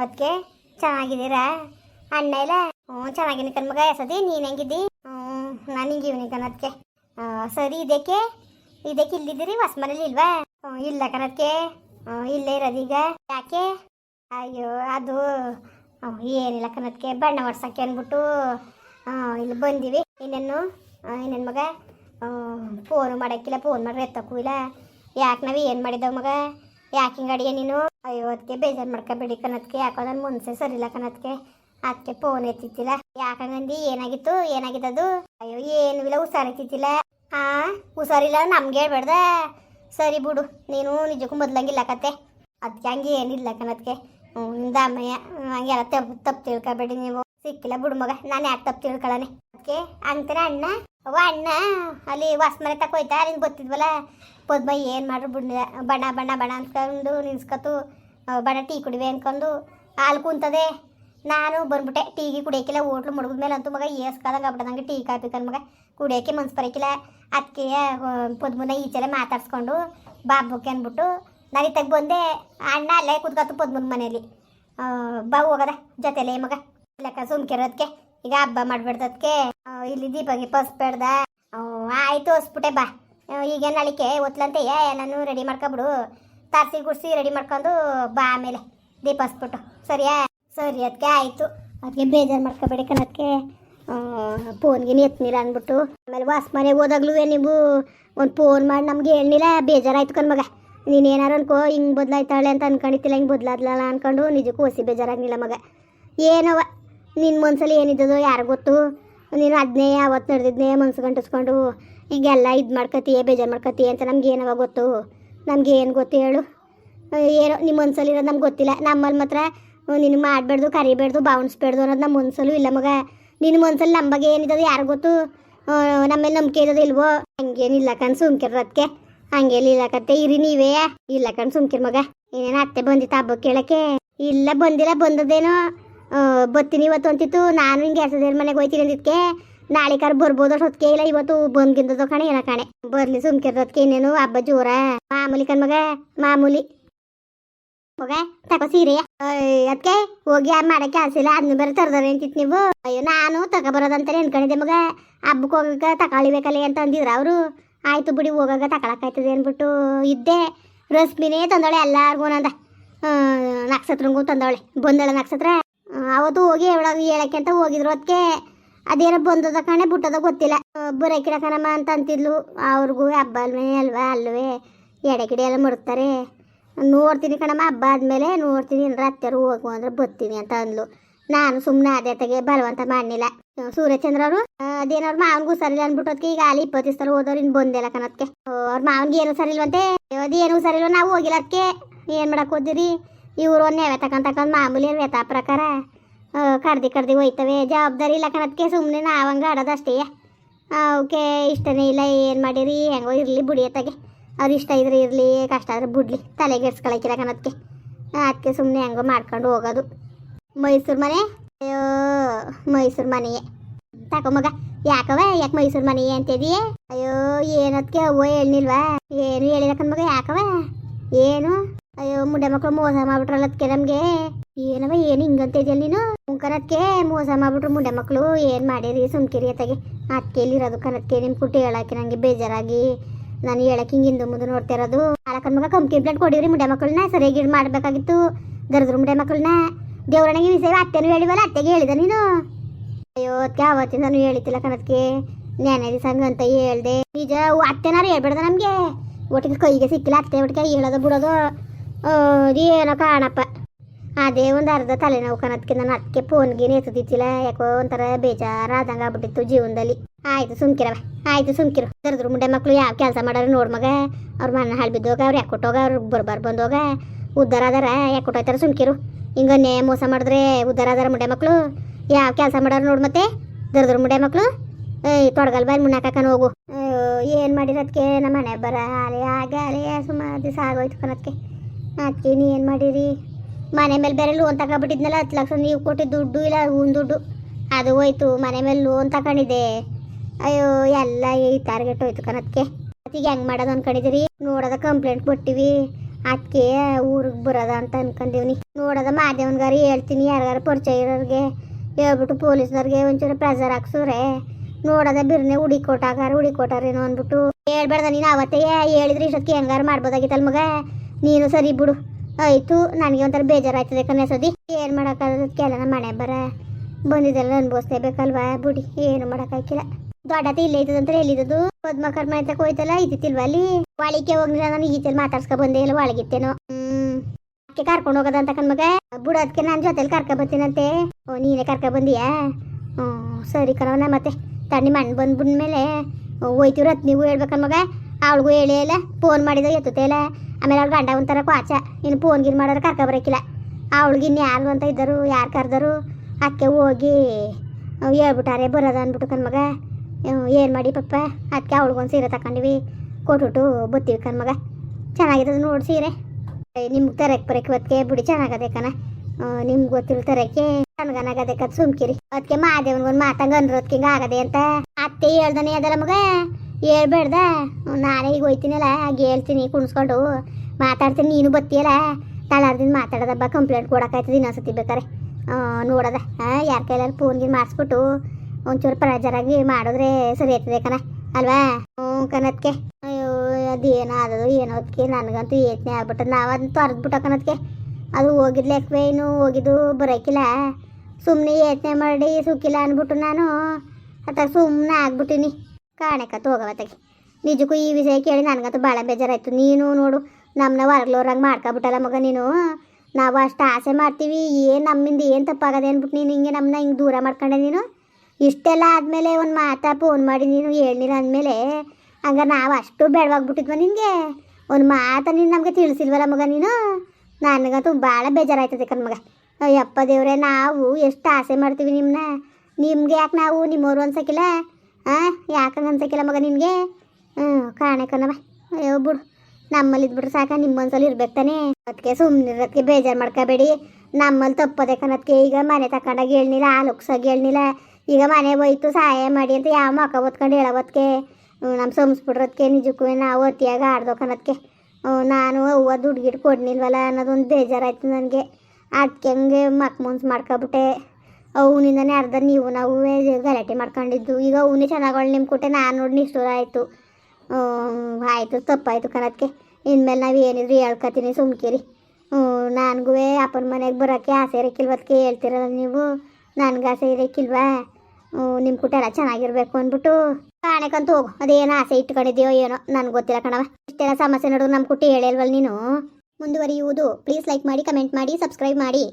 ಅದಕ್ಕೆ ಚೆನ್ನಾಗಿದ್ದೀರಾ? ಅಣ್ಣ ಇಲ್ಲ ಹ್ಞೂ ಚೆನ್ನಾಗಿನ ಕಣ್ಮಗ. ಎಸದಿ ನೀನು ಹೆಂಗಿದ್ದಿ? ಹ್ಞೂ, ನಾನು ಹಿಂಗಿವ್ನಿ ಕಣದಕ್ಕೆ ಸರಿ, ಇದಕ್ಕೆ? ಇದಕ್ಕೆ ಇಲ್ಲಿದ್ದೀರಿ ಹೊಸ ಮನೇಲಿ ಇಲ್ವಾ? ಹ್ಞೂ, ಇಲ್ಲ ಕಣದಕ್ಕೆ ಹ್ಞೂ, ಇಲ್ಲೇ ಈಗ. ಯಾಕೆ? ಅಯ್ಯೋ, ಅದು ಏನಿಲ್ಲ ಕಣದಕ್ಕೆ ಬಣ್ಣ ಹೊಡ್ಸಕ್ಕೆ ಅಂದ್ಬಿಟ್ಟು ಇಲ್ಲಿ ಬಂದೀವಿ. ಇನ್ನೇನು? ಇನ್ನೇನು ಮಗ? ಫೋನ್ ಮಾಡೋಕ್ಕಿಲ್ಲ, ಫೋನ್ ಮಾಡ್ರೆ ಎತ್ತಕ್ಕೂ ಇಲ್ಲ. ಯಾಕೆ ನಾವು ಏನು ಮಾಡಿದ್ದೆವು ಮಗ? ಯಾಕೆ ಹಿಂಗೆ ಅಡಿಗೆ ನೀನು? ಅಯ್ಯೋ, ಅದಕ್ಕೆ ಬೇಜಾರು ಮಾಡ್ಕೊಬೇಡಿ ಕಣದಕ್ಕೆ ಯಾಕೋ ನನ್ನ ಮುನ್ಸೆ ಸರಿಲ್ಲ ಕಣದಕ್ಕೆ ಅದಕ್ಕೆ ಫೋನ್ ಎತ್ತಿತ್ತಿಲ್ಲ ಯಾಕಂಗಂದು ಏನಾಗಿತ್ತು? ಏನಾಗಿದ್ದದು? ಅಯ್ಯೋ, ಏನು ಇಲ್ಲ ಹುಷಾರಿತ್ತಿಲ್ಲ ಹಾ ಹುಷಾರಿಲ್ಲ ನಮ್ಗೆ ಹೇಳ್ಬೇಡ್ದ. ಸರಿ ಬಿಡು, ನೀನು ನಿಜಕ್ಕೂ ಮೊದ್ಲಂಗಿಲ್ಲ ಕತೆ. ಅದಕ್ಕೆ ಹಂಗೆ ಏನಿಲ್ಲ ಕಣದಕ್ಕೆ ಹ್ಞೂ ದಾಮಯ್ಯ ಹಾಗೆಲ್ಲ ತಪ್ಪು ತಪ್ಪು ತಿಳ್ಕೊಬೇಡಿ ನೀವು. ಸಿಕ್ಕಿಲ್ಲ ಬಿಡು ಮಗ, ನಾನು ಯಾಕೆ ತಪ್ಪು ತಿಳ್ಕೊಳ್ಳೋಣ ಅದಕ್ಕೆ ಅಂತಾನೆ ಅಣ್ಣ. ಅವ ಅಣ್ಣ ಅಲ್ಲಿ ವಾಸ್ಮನೆ ತಕೋಯ್ತಾ ನಿಂಗೆ ಗೊತ್ತಿದ್ವಲ್ಲ? ಪದ್ಮ ಏನು ಮಾಡ್ರು ಬಿಡ್ನಿಲ್ಲ ಬಣ ಬಣ ಬಣ ಅನ್ಕೊಂಡು ನಿನ್ಸ್ಕತ್ತು ಬಣ ಟೀ ಕುಡಿವೆ ಅನ್ಕೊಂಡು. ಹಾಲು ಕುಂತದೆ. ನಾನು ಬಂದ್ಬಿಟ್ಟೆ, ಟೀಗೆ ಕುಡಿಯೋಕಿಲ್ಲ ಹೋಟ್ಲು ಮುಳುಗಿದ ಮೇಲೆ ಅಂತೂ ಮಗ ಏಸ್ಕಾದಾಗ ನಂಗೆ ಟೀ ಕಾಪಿ ಮಗ. ಕುಡಿಯೋಕೆ ಮನ್ಸು ಬರೋಕಿಲ್ಲ. ಅದಕ್ಕೆ ಪದ್ಮನ ಈಚೆಲ್ಲ ಮಾತಾಡ್ಸ್ಕೊಂಡು, ಬಾಬುಕ್ಕೆ ಅಂದ್ಬಿಟ್ಟು ನಾನು ಇತ್ತಾಗ ಬಂದೆ. ಅಣ್ಣ ಅಲ್ಲೇ ಕೂತ್ಕತ್ತು ಪದ್ಮನ ಮನೆಯಲ್ಲಿ. ಬಾ ಹೋಗದ, ಜೊತೆಲೇ ಮಗ. ಲೆಕ್ಕ ಸುಮ್ಕಿರೋದಕ್ಕೆ ಈಗ ಹಬ್ಬ ಮಾಡ್ಬಿಡ್ದಕ್ಕೆ ಇಲ್ಲಿ ದೀಪ ಗೀಪ ಹೊಸ್ಬೇಡ್ದ ಆಯ್ತು ಹೊಸ್ಬಿಟ್ಟೆ ಬಾ. ಈಗ ನಾಳಿಕೆ? ಒತ್ಲಂತೆ ನಾನು ರೆಡಿ ಮಾಡ್ಕೊಬಿಡು. ತಾರ್ಸಿ ಗುಡಿಸಿ ರೆಡಿ ಮಾಡ್ಕೊಂಡು ಬಾ ಆಮೇಲೆ ದೀಪ ಹಸ್ಬಿಟ್ಟು. ಸರಿಯಾ? ಸರಿ ಅದಕ್ಕೆ ಆಯಿತು. ಅದಕ್ಕೆ ಬೇಜಾರು ಮಾಡ್ಕೋಬೇಡಿ ಫೋನ್ ಫೋನ್ಗೆ ಎತ್ನಿಲ್ಲ ಅಂದ್ಬಿಟ್ಟು. ಆಮೇಲೆ ವಾಸ್ ಮನೆಗೆ ಹೋದಾಗ್ಲೂ ನೀವು. ಒಂದು ಫೋನ್ ಮಾಡಿ ನಮ್ಗೆ ಹೇಳಿಲ್ಲ ಬೇಜಾರಾಯ್ತು ಕಣ್ಮಗ ನೀನು ಏನಾರು ಅನ್ಕೋ, ಹಿಂಗೆ ಬದಲಾಯ್ತಾಳೆ ಅಂತ ಅನ್ಕೊಂಡಿತ್ತಿಲ್ಲ, ಹಿಂಗೆ ಬದಲಾದ್ಲಲ್ಲ ಅನ್ಕೊಂಡು ನಿಜಕ್ಕೂ ಹೊಸಿ ಬೇಜಾರಾಗ್ಲಿಲ್ಲ ಮಗ. ಏನವ? ನಿನ್ನ ಮನ್ಸಲ್ಲಿ ಏನಿದ್ದದೋ ಯಾರು ಗೊತ್ತು? ನೀನು ಅದನ್ನೇ ಅವತ್ತು ನಡೆದಿದ್ನೇ ಮನ್ಸು ಗಂಟಿಸ್ಕೊಂಡು, ಹಿಂಗೆಲ್ಲ ಇದು ಮಾಡ್ಕತ್ತೀಯ ಬೇಜಾರು ಮಾಡ್ಕತ್ತೀಯ ಅಂತ ನಮ್ಗೆ ಏನವ ಗೊತ್ತು? ನಮ್ಗೆ ಏನು ಗೊತ್ತು ಹೇಳು? ಏನೋ ನಿಮ್ಮ ಮನ್ಸಲ್ಲಿ ಇರೋದು ನಮ್ಗೆ ಗೊತ್ತಿಲ್ಲ. ನಮ್ಮಲ್ಲಿ ಮಾತ್ರ ನಿನ್ನ ಮಾಡಬೇಡ್ದು, ಕರಿಬೇಡ್ದು ಬಾವಣಿಸ್ಬೇಡ್ದು ಅನ್ನೋದು ನಮ್ಮ ಮನ್ಸಲ್ಲೂ ಇಲ್ಲ ಮಗ. ನಿನ್ನ ಮನ್ಸಲ್ಲಿ ನಮ್ಮ ಬಗ್ಗೆ ಏನಿದ್ದದು ಯಾರು ಗೊತ್ತು? ನಮ್ಮಲ್ಲಿ ನಮ್ಮ ಮೇಲೆ ನಂಬಿಕೆ ಇರೋದು ಇಲ್ವೋ? ಹಂಗೇನಿಲ್ಲ ಕಣ್ ಸುಮ್ಕಿರೋದಕ್ಕೆ ಹಂಗೇನಿಲ್ಲ ಕತ್ತೆ ಇರಿ ನೀವೇ. ಇಲ್ಲ ಕಣ್, ಸುಮ್ಕಿರ್ ಮಗ. ಏನೇನು ಅತ್ತೆ ಬಂದಿತ್ತು ಹಬ್ಬ ಕೇಳಕ್ಕೆ. ಇಲ್ಲ ಬಂದಿಲ್ಲ, ಬಂದದೇನೋ. ಬತ್ತೀನಿ ಇವತ್ತು ಅಂತಿತ್ತು. ನಾನು ಹಿಂಗೆ ಹೆಸದೇರ್ ಮನೆಗೆ ಹೋಯ್ತೀನಿ ಅಂದಿದ್ಕೆ ನಾಳೆ ಕಾರ್ ಬರ್ಬೋದು ಹೊತ್ತಿಗೆ ಇಲ್ಲ. ಇವತ್ತು ಬಂದ್ಗಿಂದದ ಕಣೆ ಏನ ಕಣೆ. ಬರ್ಲಿ ಸುಮ್ಕಿರೋದಕ್ಕೆ ಇನ್ನೇನು ಹಬ್ಬ ಜೋರ. ಮಾಮೂಲಿ ಕಣ್ಮಗ ಮಾಮೂಲಿ. ಮಗ ತಗೋ ಸೀರೆ. ಅದಕ್ಕೆ ಹೋಗಿ ಮಾಡಕ್ಕೆ ಆಸಿಲ್ಲ ಅದನ್ನ ಬೇರೆ ತರದಾರೆ ಅಂತಿತ್ತು ನೀವು. ಅಯ್ಯೋ, ನಾನು ತಗೋ ಬರೋದಂತಾನೆ ಅನ್ಕೊಂಡಿದ್ದೆ ಮಗ. ಹಬ್ಬಕ್ಕೆ ಹೋಗಕ್ಕೆ ತಗೊಳ್ಬೇಕಲ್ಲ ಅಂತ ಅಂದಿದ್ರು ಅವರು. ಆಯ್ತು ಬಿಡಿ ಹೋಗಾಗ ತಗೊಳಕಾಯ್ತದೆ ಅಂದ್ಬಿಟ್ಟು ಇದ್ದೆ. ರಶ್ಮಿನೇ ತಂದವಳೆ, ಎಲ್ಲಾರ್ಗೂ ಹ್ಮ್ ನಕ್ಷತ್ರಗೂ ತಂದವಳೆ. ಬಂದಳ ನಕ್ಷತ್ರ. ಅವತ್ತು ಹೋಗಿ ಹೇಳೋದು ಹೇಳಕ್ಕೆ ಅಂತ ಹೋಗಿದ್ರು. ಅದಕ್ಕೆ ಅದೇನೋ ಬಂದದ ಕಣೆ, ಬಿಟ್ಟದ ಗೊತ್ತಿಲ್ಲ. ಬರೋಕಿರ ಕಣಮ್ಮ ಅಂತ ಅಂತಿದ್ಲು. ಅವ್ರಿಗೂ ಹಬ್ಬ ಅಲ್ವೇ, ಅಲ್ವಾ? ಅಲ್ವೇ ಎಡೆ ಗಿಡ ಎಲ್ಲ ಮುಡ್ತಾರೆ ನೋಡ್ತೀನಿ ಕಣಮ್ಮ, ಹಬ್ಬ ಆದಮೇಲೆ ನೋಡ್ತೀನಿ. ಏನಾರ ಅತ್ತೆರು ಹೋಗು ಅಂದ್ರೆ ಬರ್ತೀನಿ ಅಂತ ಅಂದ್ಲು. ನಾನು ಸುಮ್ಮನೆ ಅದೇ ತೆಗೆ ಬಲವಂತ ಮಾಡಲಿಲ್ಲ. ಸೂರ್ಯಚಂದ್ರ ಅವರು ಅದೇನವ್ರ ಮಾವನ್ಗೂ ಸರಿಲ್ಲ ಅಂದ್ಬಿಟ್ಟೋದಕ್ಕೆ ಈಗ ಅಲ್ಲಿ ಇಪ್ಪತ್ತು ದಿವಸ ಹೋದವ್ರು ಇನ್ನು ಬಂದಿಲ್ಲ ಕಣದಕ್ಕೆ ಅವ್ರ ಮಾವನ್ಗೆ ಏನು ಸರಿಲ್ವಂತೆ ಅದೇನು ಸರಿಲ್ವ ನಾವು ಹೋಗಿಲ್ಲ ಅದಕ್ಕೆ. ಏನು ಮಾಡಕ್ಕೆ ಹೋದಿರಿ? ಇವ್ರು ನೆವೆ ತಕೊಂಡ್ ಮಾಮೂಲಿ ವೇತ ಪ್ರಕಾರ. ಕಡ್ದು ಕಡ್ದು ಹೋಯ್ತವೆ. ಜವಾಬ್ದಾರಿ ಇಲ್ಲ ಕಣದಕ್ಕೆ ಸುಮ್ಮನೆ ನಾವಂಗೆ ಆಡೋದಷ್ಟೇ ಅವಕ್ಕೆ ಇಷ್ಟನೇ ಇಲ್ಲ, ಏನು ಮಾಡಿರಿ? ಹೆಂಗೋ ಇರಲಿ ಬುಡಿಯತ್ತಾಗೆ ಅವ್ರು ಇಷ್ಟ ಇದ್ರೆ ಇರಲಿ, ಕಷ್ಟ ಆದ್ರೆ ಬಿಡ್ಲಿ. ತಲೆಗೆಡ್ಸ್ಕೊಳಕಿಲ್ಲ ಕಣದಕ್ಕೆ ಅದಕ್ಕೆ ಸುಮ್ಮನೆ ಹೆಂಗೋ ಮಾಡ್ಕೊಂಡು ಹೋಗೋದು. ಮೈಸೂರು ಮನೆ? ಅಯ್ಯೋ, ಮೈಸೂರು ಮನೆಯೇ. ತಕೋ ಮಗ ಯಾಕವ ಯಾಕೆ ಮೈಸೂರು ಮನೆಯೇ ಅಂತಿದೀಯ? ಅಯ್ಯೋ ಏನದಕ್ಕೆ ಅವ್ವ ಹೇಳಿಲ್ವಾ ಏನು ಹೇಳಿಲ್ಲ ಮಗ ಯಾಕವ ಏನು? ಅಯ್ಯೋ ಮುಂಡೆ ಮಕ್ಕಳು ಮೋಸ ಮಾಡ್ಬಿಟ್ರಲ್ಲ ಅದಕ್ಕೆ ನಮಗೆ? ಏನವ, ಏನು ಹಿಂಗಂತ ಇದೆಯಲ್ಲ ನೀನು? ಕನಕ್ಕೆ ಮೋಸ ಮಾಡ್ಬಿಟ್ರು ಮುಂಡೆ ಮಕ್ಕಳು ಏನು ಮಾಡಿರಿ, ಸುಮ್ಕಿರಿ ಅತ್ತಾಗೆ. ಅದಕ್ಕೆ ಇಲ್ಲಿರೋದು ಕನಕ್ಕೆ ನಿಮ್ಮ ಕುಟ್ಟಿ ಹೇಳಕ್ಕೆ ನನಗೆ ಬೇಜಾರಾಗಿ. ನಾನು ಹೇಳಕ್ಕೆ ಹಿಂಗೆ ಹಿಂದೆ ಮುಂದೆ ನೋಡ್ತಾ ಇರೋದು. ಅಲಕನ್ ಮಗ ಕಂಪ್ಲೇಂಟ್ ಪ್ಲೇಟ್ ಕೊಡಿವ್ರಿ ಮುಂಡೆ ಮಕ್ಕಳನ್ನ ಸರಿಯಾಗಿ ಇಡ್ ಮಾಡಬೇಕಾಗಿತ್ತು. ಗರದ್ರ ಮುಂಡೆ ಮಕ್ಕಳನ್ನ ದೇವ್ರನಿಗೆ ವಿಷಯ ಅತ್ತೆನೂ ಹೇಳಿವಲ್ಲ, ಅತ್ತೆಗೆ ಹೇಳಿದ ನೀನು. ಅಯ್ಯೋ ಅದಕ್ಕೆ ಅವತ್ತಿಂದ ನಾನು ಹೇಳಿತಿಲ್ಲ ಕಣದಕ್ಕೆ ನ್ಯಾನೆ ದಿವಸ ಅಂತ ಹೇಳ್ದೆ. ನಿಜ, ಅತ್ತೆನಾರು ಹೇಳ್ಬೇಡ್ದ ನಮಗೆ? ಒಟ್ಟಿಗೆ ಕೈಗೆ ಸಿಕ್ಕಿಲ್ಲ, ಅತ್ತೆ ಒಟ್ಟಿಗೆ ಹೇಳೋದು ಬಿಡೋದು. ಏನೋ ಕಾಣಪ್ಪ. ಅದೇ ಒಂದು ಅರ್ಧ ತಲೆನೋವು ಕಣದಕ್ಕೆ ನಾನು ಅದಕ್ಕೆ ಫೋನ್ಗೆ ಎತ್ತುತ್ತಿಲ್ಲ ಯಾಕೋ ಒಂಥರ ಬೇಜಾರಾದಂಗೆ ಆಗ್ಬಿಟ್ಟಿತ್ತು ಜೀವನದಲ್ಲಿ. ಆಯ್ತು ಸುಮ್ಕಿರವ ಆಯ್ತು ಸುಮ್ಕಿರು. ದರ್ದ್ರು ಮುಂಡೆ ಮಕ್ಕಳು ಯಾವ ಕೆಲಸ ಮಾಡೋರು ನೋಡ್ ಮಗ. ಅವ್ರ ಮನ ಹಾಳು ಬಿದ್ದೋಗ, ಅವ್ರು ಯಾಕೆ ಕೊಟ್ಟೋಗ, ಅವ್ರು ಬರ್ಬಾರ್ ಬಂದೋಗ. ಉದ್ದಾರ ಅದಾರ ಯಾಕೊಟ್ಟೋಯ್ತಾರ ಕೊಟ್ಟೋಯ್ತಾರ ಸುಮ್ಕಿರು. ನೇ ಮೋಸ ಮಾಡಿದ್ರೆ ಉದ್ದಾರ ಅದಾರ ಮುಂಡೆ ಮಕ್ಕಳು ಯಾವ ಕೆಲಸ ಮಾಡೋರು ನೋಡ್ ಮತ್ತೆ. ದರ್ದ್ರು ಮುಂಡೆ ಮಕ್ಕಳು ಏಯ್, ತೊಡಗಲ್ ಬಾಯ್ ಮುನ್ನಾಕನ್ ಹೋಗು. ಏನು ಮಾಡಿರೋದಕ್ಕೆ ನಮ್ಮ ಮನೆ ಬರ ಆಲೆ ಆಗ ಅಲೆ ಸುಮಾರು ದಿವಸ ಆಗೋಯ್ತು ಕಣಕ್ಕೆ ಅದಕ್ಕೆ ನೀ ಏನು ಮಾಡಿರಿ? ಮನೆ ಮೇಲೆ ಬೇರೆ ಲೋನ್ ತಗೊಬಿಟ್ಟಿದ್ನಲ್ಲ ಹತ್ತು ಲಕ್ಷ ನೀವು ಕೊಟ್ಟಿದ್ದ ದುಡ್ಡು ಇಲ್ಲ ಹೂನ್ ದುಡ್ಡು. ಅದು ಹೋಯ್ತು, ಮನೆ ಮೇಲೆ ಲೋನ್ ತಗೊಂಡಿದ್ದೆ. ಅಯ್ಯೋ, ಎಲ್ಲ ಈ ಟಾರ್ಗೆಟ್ ಹೋಯ್ತು ಕಣಕ್ಕೆ ಅದಕ್ಕೆ ಹೆಂಗೆ ಮಾಡೋದು ಅನ್ಕೊಂಡಿದ್ದೀರಿ? ನೋಡೋದ ಕಂಪ್ಲೇಂಟ್ ಕೊಟ್ಟಿವಿ. ಅದಕ್ಕೆ ಊರಿಗೆ ಬರೋದ ಅಂತ ಅನ್ಕೊಂಡಿವ್ನಿ. ನೋಡೋದ ಮಾದೇವನ್ಗಾರ ಹೇಳ್ತೀನಿ, ಯಾರಿಗಾರು ಪರಿಚಯ ಇರೋರಿಗೆ. ಹೇಳ್ಬಿಟ್ಟು ಪೊಲೀಸ್ನವ್ರಿಗೆ ಒಂಚೂರು ಪ್ರೆಸರ್ ಹಾಕ್ಸೋರೆ. ನೋಡೋದ ಬಿರ್ನೆ ಹುಡಿ ಕೊಟ್ಟಾಗಾರ ಹುಡಿ ಕೊಟ್ಟಾರೇನೋ ಅಂದ್ಬಿಟ್ಟು. ಹೇಳ್ಬಾರ್ದ ನೀನು, ಅವತ್ತೇ ಹೇಳಿದ್ರೆ, ಇಷ್ಟೊತ್ತಿಗೆ ಹೆಂಗಾರು ಮಾಡ್ಬೋದಾಗಿತ್ತಲ್ಲ ಮಗ? ನೀನು ಸರಿ ಬಿಡು. ಆಯಿತು, ನನಗೆ ಒಂಥರ ಬೇಜಾರಾಯ್ತದೆ ಕನ್ನೆಸೋದಿ ಏನು ಮಾಡೋಕ್ಕಾಗ ಕೆಲನ ಮನೆ ಬರ. ಬಂದಿದ್ದೆಲ್ಲ ಅನ್ಭವಿಸ್ಲೇಬೇಕಲ್ವಾ? ಬಿಡಿ, ಏನು ಮಾಡೋಕ್ಕಾಗಿಲ್ಲ ದೊಡ್ಡತೆ ಇಲ್ಲೇ ಇದ್ದದಂತ ಎಲ್ಲಿದ್ದು ಪದ್ಮಕರ್ ಮನೆ ತಕ ಹೋಯ್ತಲ್ಲ ಇದ್ದಿತ್ತಿಲ್ವಾ ಅಲ್ಲಿ? ಒಳಗೆ ಹೋಗ್ಲಿಲ್ಲ ನಾನು ಈಚೆಲಿ ಮಾತಾಡ್ಸ್ಕೊ ಬಂದೆ ಇಲ್ಲ ಒಳಗಿತ್ತೇನೋ ಹ್ಮ್. ಅಕ್ಕೆ ಕರ್ಕೊಂಡು ಹೋಗೋದಂತ ಕಣ್ಮಗ? ಬಿಡೋದಕ್ಕೆ ನಾನು ಜೊತೆಲಿ ಕರ್ಕೊ ಬರ್ತೀನಂತೆ. ಓ, ನೀನೇ ಕರ್ಕೊ ಬಂದಿಯಾ? ಹ್ಞೂ ಸರಿ ಕಣವನ, ಮತ್ತೆ ತಣ್ಣಿ ಮಣ್ಣು ಬಂದ್ಬಿಟ್ಮೇಲೆ ಹೋಯ್ತೀವಿ ರತ್ ನೀವು ಹೇಳ್ಬೇಕನ್ಮಗ. ಅವಳಿಗೂ ಹೇಳಿ ಇಲ್ಲ, ಫೋನ್ ಮಾಡಿದ ಎತ್ತುತ್ತೆ ಇಲ್ಲ. ಆಮೇಲೆ ಅವ್ಳು ಗಂಡ ಒಂಥರ ಕ್ವಾಚ ಇನ್ನು ಫೋನ್ ಗಿನ್ ಮಾಡೋರು ಕರ್ಕ ಬರೋಕಿಲ್ಲ. ಅವಳಿಗೆ ಇನ್ನು ಯಾರು ಅಂತ ಇದ್ದರು, ಯಾರು ಕರೆದರು? ಅದಕ್ಕೆ ಹೋಗಿ ಹೇಳ್ಬಿಟ್ಟಾರೆ, ಬರೋದ ಅಂದ್ಬಿಟ್ಟು ಕಣ್ಮಗ ಏನು ಮಾಡಿ ಪಪ್ಪ? ಅದಕ್ಕೆ ಅವ್ಳಿಗೊಂದು ಸೀರೆ ತಗೊಂಡಿವಿ ಕೊಟ್ಬಿಟ್ಟು ಬತ್ತೀವಿ ಕಣ್ಮಗ ಚೆನ್ನಾಗಿರೋದು ನೋಡಿ ಸೀರೆ. ನಿಮ್ಗೆ ತರಕ್ಕೆ ಬರಕ್ಕೆ ಹೊತ್ತಿಗೆ ಬಿಡಿ, ಚೆನ್ನಾಗದೆ ಕಣ. ನಿಮ್ಗೆ ಗೊತ್ತಿಲ್ಲ ತರಕ್ಕೆ ನನಗನಾಗದೆ ಕತ್ ಸುಮ್ಕಿರಿ. ಅದಕ್ಕೆ ಮಾದೇವನ್ಗೊಂದು ಮಾತಂಗ ಅನ್ರೋದ್ಕೆ ಹಿಂಗ ಆಗದೆ ಅಂತ. ಅತ್ತೆ ಹೇಳ್ದಾನೆ ಅದಲ್ಲ ಮಗ. ಹೇಳ್ಬೇಡ್ದ. ನಾನೇ ಈಗ ಹೋಯ್ತೀನಲ್ಲ, ಹಾಗೆ ಹೇಳ್ತೀನಿ, ಕುಣಿಸ್ಕೊಂಡು. ಮಾತಾಡ್ತೀನಿ, ನೀನು ಬತ್ತಿಯಲ್ಲ? ತಳಾರ್ದಿಂದ ಮಾತಾಡೋದಬ್ಬ ಕಂಪ್ಲೇಂಟ್ ಕೊಡೋಕ್ಕಾಯ್ತದೆ ಇನ್ನೊಂದ್ಸತಿ ಬೇಕಾರೆ. ನೋಡೋದ. ಯಾರ ಕೈಲಾರು ಫೋನ್ಗೆ ಮಾಡಿಸ್ಬಿಟ್ಟು ಒಂಚೂರು ಪ್ರಜರಾಗಿ ಮಾಡಿದ್ರೆ ಸರಿ ಆಯ್ತದೆ ಕಣ. ಅಲ್ವಾ? ಹ್ಞೂ ಕಣದ್ಕೆ ಅಯ್ಯೋ, ಅದೇನೋ ಅದು ಏನೋ ಅದಕ್ಕೆ ನನಗಂತೂ ಯೋಚನೆ ನಾವು ಅದನ್ನ ತೊರೆದ್ಬಿಟ್ಟ ಕಣದ್ಕೆ ಅದು ಹೋಗಿದ್ ಲೆಕ್ಕವೇ ಇನ್ನು? ಹೋಗಿದ್ದು ಬರೋಕಿಲ್ಲ. ಸುಮ್ಮನೆ ಯೋಚನೆ ಮಾಡಿ ಸುಕ್ಕಿಲ್ಲ ಅಂದ್ಬಿಟ್ಟು ನಾನು. ಅತ್ತ ಸುಮ್ಮನೆ ಆಗ್ಬಿಟ್ಟಿನಿ. ಕಾಣಕತ್ತ ಹೋಗವತ್ತಾಗಿ. ನಿಜಕ್ಕೂ ಈ ವಿಷಯ ಕೇಳಿ ನನಗಂತೂ ಭಾಳ ಬೇಜಾರಾಯ್ತು. ನೀನು ನೋಡು ನಮ್ಮನ್ನ ಹೊರಗ್ಲೋರಂಗೆ ಮಾಡ್ಕೊಬಿಟ್ಟಲ್ಲ ಮಗ ನೀನು. ನಾವು ಅಷ್ಟು ಆಸೆ ಮಾಡ್ತೀವಿ, ಏನು ನಮ್ಮಿಂದ ಏನು ತಪ್ಪಾಗದೆ ಅಂದ್ಬಿಟ್ಟು ನೀನು ಹಿಂಗೆ ನಮ್ಮನ್ನ ಹಿಂಗೆ ದೂರ ಮಾಡ್ಕೊಂಡೆ ನೀನು. ಇಷ್ಟೆಲ್ಲ ಆದಮೇಲೆ ಒಂದು ಮಾತಾ ಫೋನ್ ಮಾಡಿ ನೀನು ಹೇಳಿಲ್ಲ ಅಂದಮೇಲೆ ಹಂಗ ನಾವು ಅಷ್ಟು ಬೇಡವಾಗ್ಬಿಟ್ಟಿದ್ವ ನಿನಗೆ. ಒಂದು ಮಾತ ನೀನು ನಮಗೆ ತಿಳಿಸಿಲ್ವಲ್ಲ ಮಗ ನೀನು. ನನಗಂತೂ ಭಾಳ ಬೇಜಾರಾಯ್ತದೆ ಕಣ್ಮಗ ಅಯ್ಯಪ್ಪ ದೇವ್ರೆ, ನಾವು ಎಷ್ಟು ಆಸೆ ಮಾಡ್ತೀವಿ ನಿಮ್ಮನ್ನ ನಿಮ್ಗೆ ಯಾಕೆ ನಾವು ನಿಮ್ಮವ್ರು ಅನ್ಸಕ್ಕಿಲ್ಲ ಹಾಂ ಯಾಕಂಗೆ ಅನ್ಸಕ್ಕಿಲ್ಲ ಮಗ ನಿನಗೆ? ಹ್ಞೂ ಕಾಣೆ ಕಣವ ಅಯ್ಯೋ, ಬಿಡು. ನಮ್ಮಲ್ಲಿ ಇದ್ಬಿಟ್ರೆ ಸಾಕ ನಿಮ್ಮೊಂದ್ಸಲ ಇರ್ಬೇಕು ತಾನೇ. ಅದಕ್ಕೆ ಸುಮ್ಮನಿರೋದಕ್ಕೆ ಬೇಜಾರು ಮಾಡ್ಕೋಬೇಡಿ. ನಮ್ಮಲ್ಲಿ ತಪ್ಪದೆ ಈಗ ಮನೆ ತಕೊಂಡಾಗ ಹೇಳ್ನಿಲ್ಲ ಹಾಲು ಉಕ್ಸಾಗ ಹೇಳ್ನಿಲ್ಲ. ಈಗ ಮನೆ ಹೋಯ್ತು, ಸಹಾಯ ಮಾಡಿ ಅಂತ ಯಾವ ಮಕ್ಕ ಓದ್ಕೊಂಡು ಹೇಳೋವತ್ಕೆ? ನಮ್ಮ ಸಂಸ್ಬಿಡ್ರದಕ್ಕೆ ನಿಜಕ್ಕೂ ನಾವು ಅತಿಯಾಗ ಆಡ್ದೋ ನಾನು ಅವ್ವ ದುಡ್ಡು ಗಿಡ್ ಕೊಡ್ನಿಲ್ವಲ್ಲ ಅನ್ನೋದೊಂದು ಬೇಜಾರಾಯ್ತು ನನಗೆ. ಅದಕ್ಕೆ ಹಂಗೆ ಮಕ್ ಮುನ್ಸ್ ಮಾಡ್ಕೊಬಿಟ್ಟೆ. ಅವನಿಂದನೇ ಅರ್ಧ ನೀವು ನಾವು ಗಲಾಟೆ ಮಾಡ್ಕೊಂಡಿದ್ದು. ಈಗ ಅವನೇ ಚೆನ್ನಾಗಿ ನಿಮ್ಮ ಕೊಟ್ಟೆ ನಾನು ನೋಡಿ ನಿಷ್ಠೂರ ಆಯಿತು. ಆಯಿತು, ತಪ್ಪಾಯಿತು ಕಣಕ್ಕೆ. ಇನ್ಮೇಲೆ ನಾವು ಏನಿದ್ರು ಹೇಳ್ಕೊತೀನಿ ಸುಮ್ಕಿರಿ ನನಗೂ ಅಪ್ಪನ ಮನೆಗೆ ಬರೋಕ್ಕೆ ಆಸೆ ಇರೋಕ್ಕಿಲ್ವದಕ್ಕೆ ಹೇಳ್ತಿರಲ್ಲ ನೀವು? ನನಗೆ ಆಸೆ ಇರೋಕ್ಕಿಲ್ವಾ? ನಿಮ್ಮ ಕುಟ ಎಲ್ಲ ಚೆನ್ನಾಗಿರ್ಬೇಕು ಅಂದ್ಬಿಟ್ಟು ಕಾಣಕಂತ ಹೋಗು. ಅದೇನು ಆಸೆ ಇಟ್ಕೊಂಡಿದ್ಯೋ ಏನೋ, ನನಗೆ ಗೊತ್ತಿಲ್ಲ ಕಣವ ಇಷ್ಟೆಲ್ಲ ಸಮಸ್ಯೆ ನೋಡು ನಮ್ಮ ಕುಟ್ಟಿ ಹೇಳಿಲ್ವಲ್ಲ ನೀನು? ಮುಂದುವರಿಯುವುದು. ಪ್ಲೀಸ್ ಲೈಕ್ ಮಾಡಿ ಕಮೆಂಟ್ ಮಾಡಿ ಸಬ್ಸ್ಕ್ರೈಬ್ ಮಾಡಿ.